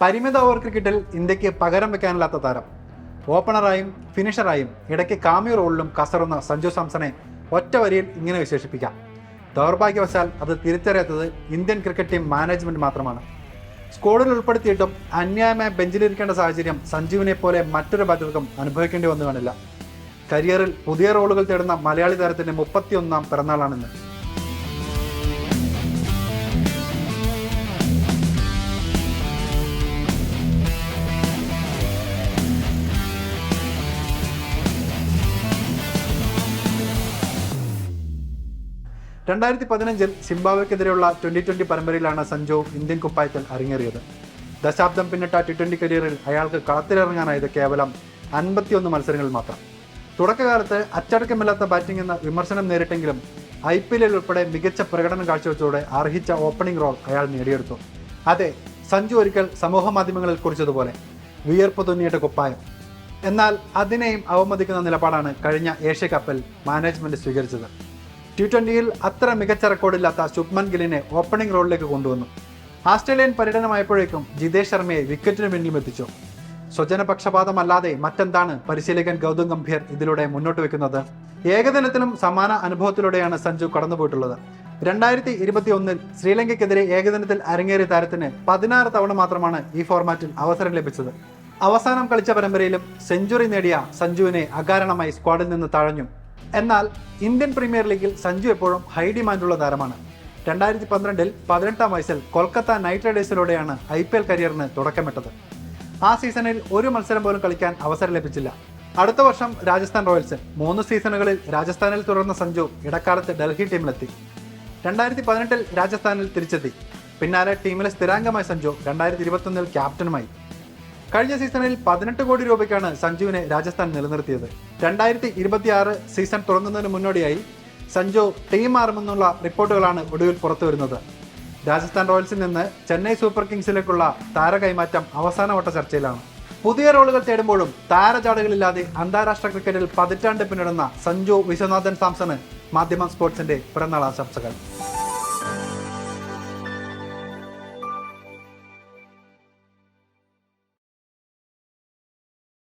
പരിമിത ഓവർ ക്രിക്കറ്റിൽ ഇന്ത്യയ്ക്ക് പകരം വെക്കാനില്ലാത്ത താരം. ഓപ്പണറായും ഫിനിഷറായും ഇടയ്ക്ക് കാമി റോളിലും കസറുന്ന സഞ്ജു സാംസണെ ഒറ്റ വരിയിൽ ഇങ്ങനെ വിശേഷിപ്പിക്കാം. ദൗർഭാഗ്യവശാൽ അത് തിരിച്ചറിയാത്തത് ഇന്ത്യൻ ക്രിക്കറ്റ് ടീം മാനേജ്മെന്റ് മാത്രമാണ്. സ്കോഡിൽ ഉൾപ്പെടുത്തിയിട്ടും അന്യായമായ ബെഞ്ചിലിരിക്കേണ്ട സാഹചര്യം സഞ്ജുവിനെ പോലെ മറ്റൊരു ബാറ്റർക്കും അനുഭവിക്കേണ്ടി വന്നു കാണില്ല കരിയറിൽ പുതിയ റോളുകൾ തേടുന്ന മലയാളി താരത്തിന്റെ മുപ്പത്തിയൊന്നാം പിറന്നാളാണിന്ന്. രണ്ടായിരത്തി പതിനഞ്ചിൽ സിംബാബ്വെക്കെതിരെയുള്ള ട്വന്റി ട്വന്റി പരമ്പരയിലാണ് സഞ്ജു ഇന്ത്യൻ കുപ്പായത്തിൽ അരങ്ങേറിയത്. ദശാബ്ദം പിന്നിട്ട ടി ട്വന്റി കരിയറിൽ അയാൾക്ക് കളത്തിലിറങ്ങാനായത് കേവലം അൻപത്തിയൊന്ന് മത്സരങ്ങളിൽ മാത്രം. തുടക്കകാലത്ത് അച്ചടക്കമില്ലാത്ത ബാറ്റിംഗ് എന്ന വിമർശനം നേരിട്ടെങ്കിലും ഐ പി എല്ലിൽ ഉൾപ്പെടെ മികച്ച പ്രകടനം കാഴ്ചവെച്ചതോടെ അർഹിച്ച ഓപ്പണിംഗ് റോൾ അയാൾ നേടിയെടുത്തു. അതെ സഞ്ജു ഒരിക്കൽ സമൂഹ മാധ്യമങ്ങളിൽ കുറിച്ചതുപോലെ വിയർപ്പ് തുന്നിയിട്ട് കുപ്പായം. എന്നാൽ അതിനെയും അവമതിക്കുന്ന നിലപാടാണ് കഴിഞ്ഞ ഏഷ്യ കപ്പിൽ മാനേജ്മെന്റ് സ്വീകരിച്ചത്. ടി ട്വന്റിയിൽ അത്ര മികച്ച റെക്കോർഡില്ലാത്ത ശുഭ്മൻ ഗില്ലിനെ ഓപ്പണിംഗ് റോളിലേക്ക് കൊണ്ടുവന്നു. ആസ്ട്രേലിയൻ പര്യടനമായപ്പോഴേക്കും ജിതേഷ് ശർമ്മയെ വിക്കറ്റിന് പിന്നിലും എത്തിച്ചു. സ്വജനപക്ഷപാതമല്ലാതെ മറ്റെന്താണ് പരിശീലകൻ ഗൗതം ഗംഭീർ ഇതിലൂടെ മുന്നോട്ട് വെക്കുന്നത്? ഏകദിനത്തിലും സമാന അനുഭവത്തിലൂടെയാണ് സഞ്ജു കടന്നുപോയിട്ടുള്ളത്. രണ്ടായിരത്തി ഇരുപത്തി ഒന്നിൽ ശ്രീലങ്കയ്ക്കെതിരെ ഏകദിനത്തിൽ അരങ്ങേറിയ താരത്തിന് പതിനാറ് തവണ മാത്രമാണ് ഈ ഫോർമാറ്റിൽ അവസരം ലഭിച്ചത്. അവസാനം കളിച്ച പരമ്പരയിലും സെഞ്ചുറി നേടിയ സഞ്ജുവിനെ അകാരണമായി സ്ക്വാഡിൽ നിന്ന് തഴഞ്ഞു. എന്നാൽ ഇന്ത്യൻ പ്രീമിയർ ലീഗിൽ സഞ്ജു എപ്പോഴും ഹൈ ഡിമാൻഡുള്ള താരമാണ്. രണ്ടായിരത്തി പന്ത്രണ്ടിൽ പതിനെട്ടാം വയസ്സിൽ കൊൽക്കത്ത നൈറ്റ് റൈഡേഴ്സിലൂടെയാണ് ഐ പി എൽ കരിയറിന് തുടക്കമിട്ടത്. ആ സീസണിൽ ഒരു മത്സരം പോലും കളിക്കാൻ അവസരം ലഭിച്ചില്ല. അടുത്ത വർഷം രാജസ്ഥാൻ റോയൽസ് മൂന്ന് സീസണുകളിൽ രാജസ്ഥാനിൽ തുടർന്ന സഞ്ജു ഇടക്കാലത്ത് ഡൽഹി ടീമിലെത്തി. രണ്ടായിരത്തി പതിനെട്ടിൽ രാജസ്ഥാനിൽ തിരിച്ചെത്തി. പിന്നാലെ ടീമിലെ സ്ഥിരാംഗമായ സഞ്ജു രണ്ടായിരത്തി ഇരുപത്തൊന്നിൽ ക്യാപ്റ്റനുമായി. കഴിഞ്ഞ സീസണിൽ പതിനെട്ട് കോടി രൂപയ്ക്കാണ് സഞ്ജുവിനെ രാജസ്ഥാൻ നിലനിർത്തിയത്. രണ്ടായിരത്തി ഇരുപത്തിയാറ് സീസൺ തുടങ്ങുന്നതിന് മുന്നോടിയായി സഞ്ജു ടീം മാറുമെന്നുള്ള റിപ്പോർട്ടുകളാണ് ഒടുവിൽ പുറത്തുവരുന്നത്. രാജസ്ഥാൻ റോയൽസിൽ നിന്ന് ചെന്നൈ സൂപ്പർ കിങ്സിലേക്കുള്ള താര കൈമാറ്റം അവസാനവട്ട ചർച്ചയിലാണ്. പുതിയ റോളുകൾ തേടുമ്പോഴും താരചാടുകളില്ലാതെ അന്താരാഷ്ട്ര ക്രിക്കറ്റിൽ പതിറ്റാണ്ട് പിന്നിടുന്ന സഞ്ജു വിശ്വനാഥൻ സാംസണ് മാധ്യമം സ്പോർട്സിന്റെ പിറന്നാൾ ആശംസകൾ